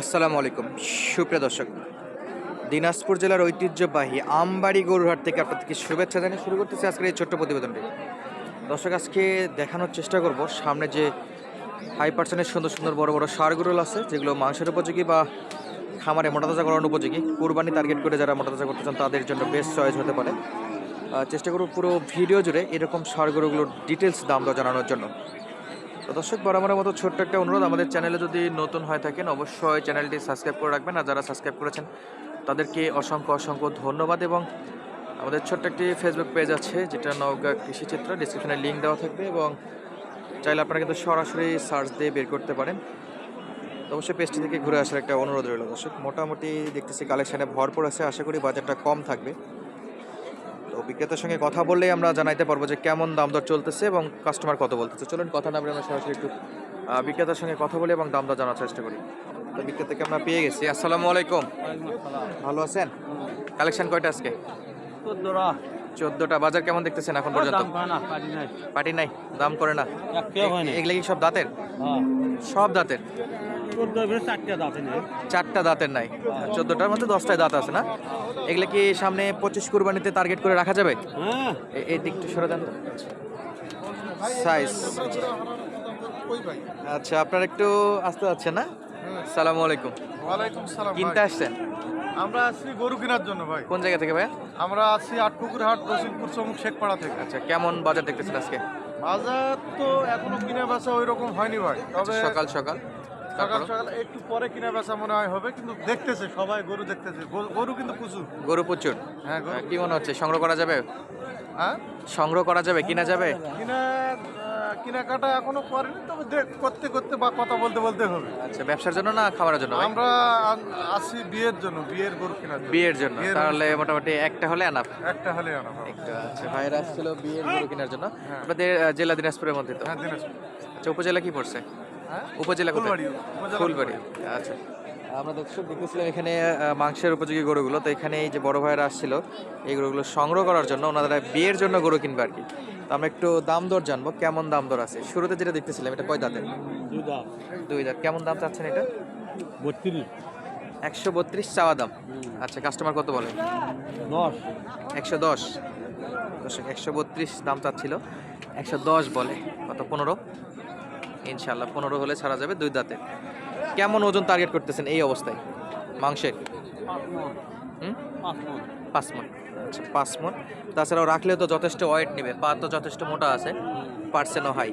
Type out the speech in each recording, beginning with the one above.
আসসালামু আলাইকুম। সুপ্রিয় দর্শক, দিনাজপুর জেলার ঐতিহ্যবাহী আমবাড়ি গরুরহাট থেকে আপনাদেরকে শুভেচ্ছা জানিয়ে শুরু করতেছি আজকের এই ছোট্ট প্রতিবেদনটি। দর্শক, আজকে দেখানোর চেষ্টা করব, সামনে যে হাই পার্সেন্টের সুন্দর সুন্দর বড় বড় সার গরুল আছে, যেগুলো মাংসের উপযোগী বা খামারে মোটাতাজা করানোর উপযোগী, কোরবানি টার্গেট করে যারা মোটাতাজা করতে চান, তাদের জন্য বেস্ট চয়েস হতে পারে। চেষ্টা করব পুরো ভিডিও জুড়ে এরকম সার গরুগুলোর ডিটেলস দাম দর জানানোর জন্য। তো দর্শক, বরাবরের মতো ছোট্ট একটা অনুরোধ, আমাদের চ্যানেলে যদি নতুন হয়ে থাকেন, অবশ্যই চ্যানেলটি সাবস্ক্রাইব করে রাখবেন। আর যারা সাবস্ক্রাইব করেছেন, তাদেরকে অসংখ্য অসংখ্য ধন্যবাদ এবং আমাদের ছোট্ট একটি ফেসবুক পেজ আছে, যেটা নওগাঁ কৃষিচিত্র ডিসক্রিপশনে লিঙ্ক দেওয়া থাকবে এবং চাইলে আপনারা কিন্তু সরাসরি সার্চ দিয়ে বের করতে পারেন। অবশ্যই পেজটি থেকে ঘুরে আসার একটা অনুরোধ রইল দর্শক। মোটামুটি দেখতেছি কালেকশানে ভরপুর আছে, আশা করি বাজারটা কম থাকবে। বিক্রেতার সঙ্গে কথা বললেই আমরা জানাইতে পারব যে কেমন দাম দর চলতেছে এবং কাস্টমার কত বলতেছে। চলুন কথা না বলে আমরা সরাসরি একটু বিক্রেতার সঙ্গে কথা বলি এবং দাম দর জানার চেষ্টা করি। তো বিক্রেতাকে আমরা পেয়ে গেছি। আসসালামু আলাইকুম। ভালো আছেন? কালেকশন কয়টা আজকে? চোদ্দোটা বাজার কেমন দেখতেছেন এখন পর্যন্ত? পার্টি নাই। দাম করে না। এগুলো কি সব দাঁতের? সব দাঁতের? চারটা দাঁতের নাই। চোদ্দটার মধ্যে দশটায় দাঁত আছে না? এগুলো কি সামনে পঁচিশ কুরবানিতে টার্গেট করে রাখা যাবে? এই দিকটা সরে দেন সাইজ আচ্ছা আপনার একটু আসতে যাচ্ছে না? সালামু আলাইকুম। কিনতে আসছেন? আমরা আছি গরু কেনার জন্য ভাই। কোন জায়গা থেকে ভাই আমরা আছি আটপুকুর হাট রসুলপুর চমুক শেখপাড়া থেকে। আচ্ছা কেমন বাজার দেখতেছেন আজকে? বাজার তো এখনও কিনা বেচা ওই রকম হয়নি ভাই। আচ্ছা, তবে সকাল সকাল। সকাল সকাল একটু পরে কিনা বেচা মনে হয় হবে কিন্তু দেখতেছে সবাই গরু দেখতেছে। গরু- কিন্তু প্রচুর। গরু প্রচুর? হ্যাঁ কি মনে হচ্ছে সংগ্রহ করা যাবে? হ্যাঁ? সংগ্রহ করা যাবে কিনা যাবে? কিনা কেনাকাটা এখনও করেনি তবে করতে করতে বা কথা বলতে বলতে হবে। আচ্ছা ব্যবসার জন্য না খাবারের জন্য? আমরা আসি বিয়ের জন্য বিয়ের গরু কেনার জন্য। বিয়ের জন্য তাহলে মোটামুটি একটা হলে আনাপ একটা হলে আনা হবে। একটু আচ্ছা ভাইরা আসছিল বিয়ের গরু কেনার জন্য। হ্যাঁ। আপনাদের জেলা দিনাজপুরের মধ্যে তো? হ্যাঁ দিনাজপুর। আচ্ছা উপজেলা কি পড়ছে? হ্যাঁ? উপজেলা কোথায়? ফুলবাড়ি। আচ্ছা। আমরা দর্শক দেখতেছিলাম এখানে মাংসের উপযোগী গরুগুলো। তো এখানে এই যে বড় ভাইয়েরা আসছিল এই গরুগুলো সংগ্রহ করার জন্য ওনারা বিয়ের জন্য গরু কিনবে আর কি। তো আমরা একটু দাম দর জানব কেমন দাম দর আছে? শুরুতে যেটা দেখতেছিলাম এটা কয় দাঁতের? দুই দাঁত। কেমন দাম চাচ্ছেন এটা? বত্রিশ। একশো বত্রিশ চাওয়া দাম। আচ্ছা কাস্টমার কত বলে? একশো দশ। দর্শক একশো বত্রিশ দাম চাচ্ছিল। একশো দশ বলে। কত? পনেরো? ইনশাল্লাহ পনেরো হলে ছাড়া যাবে দুই দাঁতে। কেমন ওজন টার্গেট করতেছেন এই অবস্থায়? মাংসের? পাঁচ মন। আচ্ছা পাঁচ তাছাড়াও রাখলে তো যথেষ্ট ওয়েট নেবে, পা তো যথেষ্ট মোটা আছে, পার্সেন্টও হাই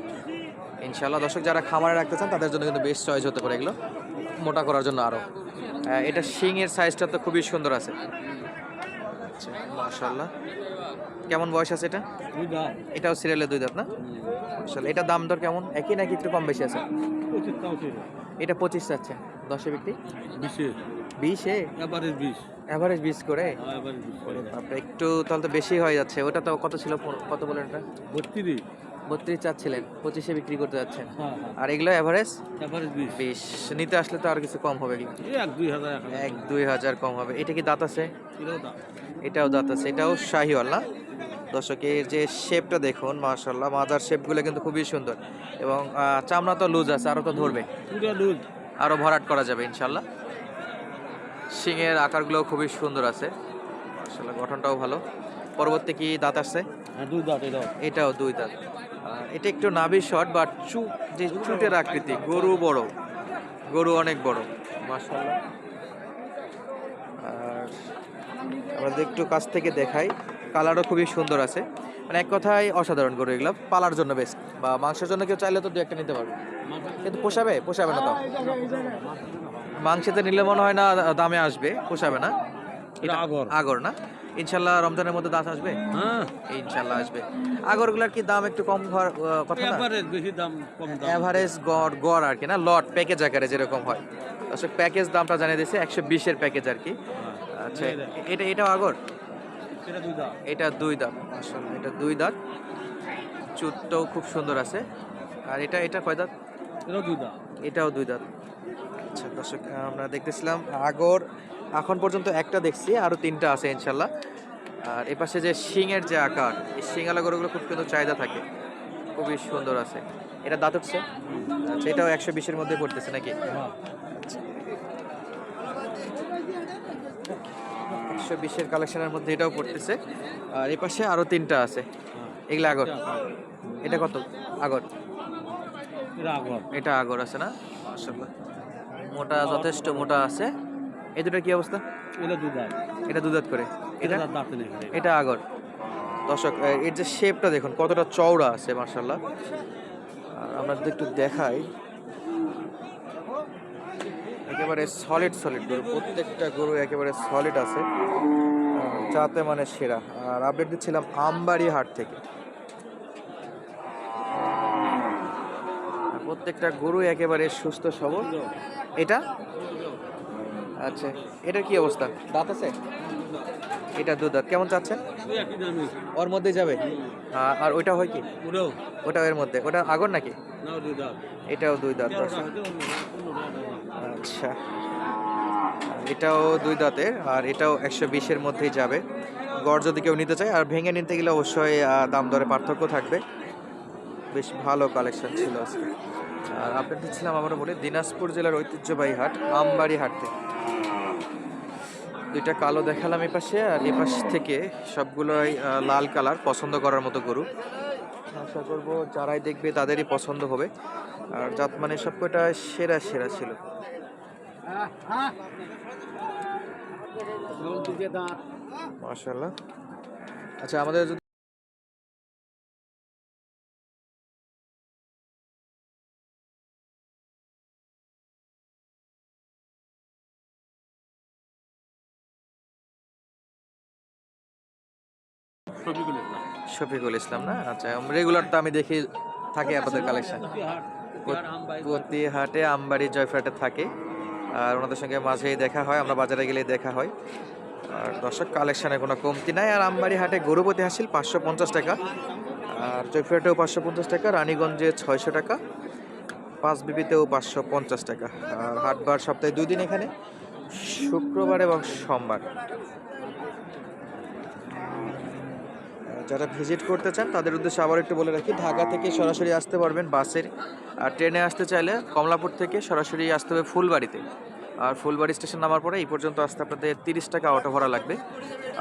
ইনশাল্লাহ দর্শক যারা খামারে রাখতে চান, তাদের জন্য কিন্তু বেশ চয়েস হতে পারে এগুলো, মোটা করার জন্য আরও এটা শিংয়ের সাইজটা তো খুবই সুন্দর আছে। আচ্ছা মাশাল্লাহ কেমন বয়স আছে এটা? এটাও সিরিয়ালের দুই দাঁত না? মাশাল্লাহ এটা দাম দর কেমন? একই নাকি একটু কম বেশি আছে? এটা পঁচিশ যাচ্ছে দশে বিক্রি? বিশে। অ্যাভারেজ বিশ। করে? বাপরে, একটু তাহলে তো বেশি হয়ে যাচ্ছে। ওটা তো কত ছিল? কত বলেন এটা? বত্রিশ। চাচ্ছিলেন পঁচিশে বিক্রি করতে যাচ্ছেন। আর এগুলো অ্যাভারেজ বিশ। নিতে আসলে তো আর কিছু কম হবে এগুলো এক দুই হাজার কম হবে। এটা কি দাঁত আছে? এটাও দাঁত। আছে। এটাও শাহিওয়াল না? দর্শকের যে শেপটা দেখুন মাশাল্লাহ মাজার শেপগুলো কিন্তু খুবই সুন্দর। এবং চামড়া তো লুজ আছে আরও তো ধরবে। আরও ভরাট করা যাবে ইনশাল্লাহ শিঙের আকারগুলো খুবই সুন্দর আছে। মাশাল্লাহ গঠনটাও ভালো। পরবর্তী কি দাঁত আসছে? এটাও দুই দাঁত। এটা একটু নাভি শর্ট বা চু যে চুটের আকৃতি গরু বড়। গরু অনেক বড়। মাশাল্লাহ আর আমরা একটু কাছ থেকে দেখাই কালারও খুবই সুন্দর আছে। মানে এক কথায় অসাধারণ গরু এগুলো। পালার জন্য বেস্ট বা মাংসের জন্য কেউ চাইলে তো দু একটা নিতে পারবে। কিন্তু পোষাবে? পোষাবে না তো? মাংসেতে নিলে মনে হয় না দামে আসবে। পোষাবে না? আগর। আগর না? ইনশাল্লাহ রমজানের মধ্যে দাঁত আসবে? হ্যাঁ। ইনশাল্লাহ আসবে। আগরগুলার কি দাম একটু কম হওয়ার কথা না? এভারেজ বেশি দাম কম দাম। এভারেজ গড় গড় আর কি না? লট প্যাকেজ আকারে যেরকম হয়। দর্শক প্যাকেজ দামটা জানিয়ে দিয়েছে একশো বিশের প্যাকেজ আর কি। আচ্ছা এটা এটাও আগর? এটা দুই দাঁত। আসলে এটা দুই দাঁত। চুটটাও খুব সুন্দর আছে। আর এটা এটা কয় দাঁত? এটাও দুই দাঁত। এটাও দুই দাঁত। আচ্ছা দর্শক আমরা দেখতেছিলাম আগর এখন পর্যন্ত একটা দেখছি আরও তিনটা আছে ইনশাল্লাহ। আর এপাশে পাশে যে শিংয়ের যে আকার এই শিঙালা গরুগুলো খুব কিন্তু চাহিদা থাকে। খুবই সুন্দর আছে। এটা দাঁতকছে আচ্ছা এটাও একশো বিশের মধ্যে পড়তেছে নাকি? একশো বিশের কালেকশনের মধ্যে এটাও পড়তেছে। আর এ পাশে আরও তিনটা আছে। এগুলো আগর? এটা কত? আগর? এটা আগর। আছে না? মোটা যথেষ্ট মোটা আছে। এই দুটার কি অবস্থা? এটা দুই দাঁত। এটা দুধাত করে। এটা এটা? আগর। দর্শক এর যে শেপটা দেখুন কতটা চওড়া আছে মার্শাল্লাহ আর আমরা যদি একটু দেখাই একেবারে সলিড সলিড গরু। প্রত্যেকটা গরু একেবারে সলিড আছে। যাতে মানে সেরা। আর আপডেট দিচ্ছিলাম আমবাড়ি হাট থেকে। প্রত্যেকটা গরু একেবারে সুস্থ সবল। এটা? আচ্ছা এটার কি অবস্থা? দাঁত আছে? এটা দু দাঁত। কেমন চাচ্ছেন? ওর মধ্যে যাবে? আর ওইটা হয় কি? ওটা এর মধ্যে। ওটা আগর নাকি। এটাও দুই দাঁত। আচ্ছা। এটাও দুই দাঁতের আর এটাও একশো বিশের মধ্যেই যাবে। গড় যদি কেউ নিতে চায় আর ভেঙে নিতে গেলে অবশ্যই দাম দরে পার্থক্য থাকবে। বেশ ভালো কালেকশন ছিল আজকে। আর আপডেট দিচ্ছিলাম আমরা বলি দিনাজপুর জেলার ঐতিহ্যবাহী হাট আমবাড়ি হাট থেকে। দুইটা কালো দেখালাম এ পাশে, আর এপাশ পাশ থেকে সবগুলোই লাল কালার, পছন্দ করার মতো গরু। আশা করব যারাই দেখবে তাদেরই পছন্দ হবে। আর জাত মানে সব কটা সেরা সেরা ছিল। মাসাল্লাহ আচ্ছা আমাদের শফিকুল ইসলাম। না? আচ্ছা রেগুলার তো আমি দেখি থাকে আপনাদের কালেকশন প্রতি হাট, আমবাড়ি জয়ফ্রাটে থাকে। আর ওনাদের সঙ্গে মাঝেই দেখা হয় আমরা বাজারে গেলেই দেখা হয়। আর দর্শক কালেকশনে কোনো কমতি নাই। আর আমবাড়ি হাটে গরুপতি হাসিল পাঁচশো পঞ্চাশ টাকা। আর জয়ফ্রাটেও পাঁচশো পঞ্চাশ টাকা রানীগঞ্জে ছয়শো টাকা। পাঁচ বিবিতেও পাঁচশো পঞ্চাশ টাকা। আর হাটবার সপ্তাহে দুই দিন এখানে শুক্রবার এবং সোমবার। যারা ভিজিট করতে চান, তাদের উদ্দেশ্যে আবার একটু বলে রাখি, ঢাকা থেকে সরাসরি আসতে পারবেন বাসের, আর ট্রেনে আসতে চাইলে কমলাপুর থেকে সরাসরি আসতে হবে ফুলবাড়িতে। আর ফুলবাড়ি স্টেশন নামার পরে এই পর্যন্ত আসতে আপনাদের তিরিশ টাকা অটো ভাড়া লাগবে।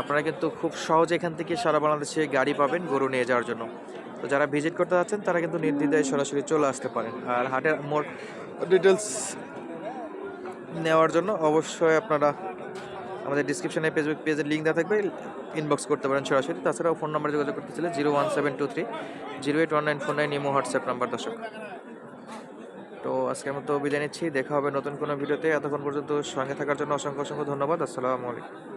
আপনারা কিন্তু খুব সহজে এখান থেকে সারা বাংলাদেশে গাড়ি পাবেন গরু নিয়ে যাওয়ার জন্য। তো যারা ভিজিট করতে যাচ্ছেন, তারা কিন্তু নির্দ্বিধায় সরাসরি চলে আসতে পারেন। আর হাটের মোট ডিটেলস নেওয়ার জন্য অবশ্যই আপনারা আমাদের ডিসক্রিপশনে ফেসবুক পেজের লিঙ্ক দেওয়া থাকবে। ইনবক্স করতে পারেন সরাসরি। তাছাড়াও ফোন নাম্বারে যোগাযোগ করতে চাইলে zero one seven two three zero eight one nine four nine imo WhatsApp number দর্শক। তো আজকের মতো বিদায় নিচ্ছি। দেখা হবে নতুন কোনো ভিডিওতে। এতক্ষণ পর্যন্ত সঙ্গে থাকার জন্য অসংখ্য অসংখ্য ধন্যবাদ। আসসালামু আলাইকুম।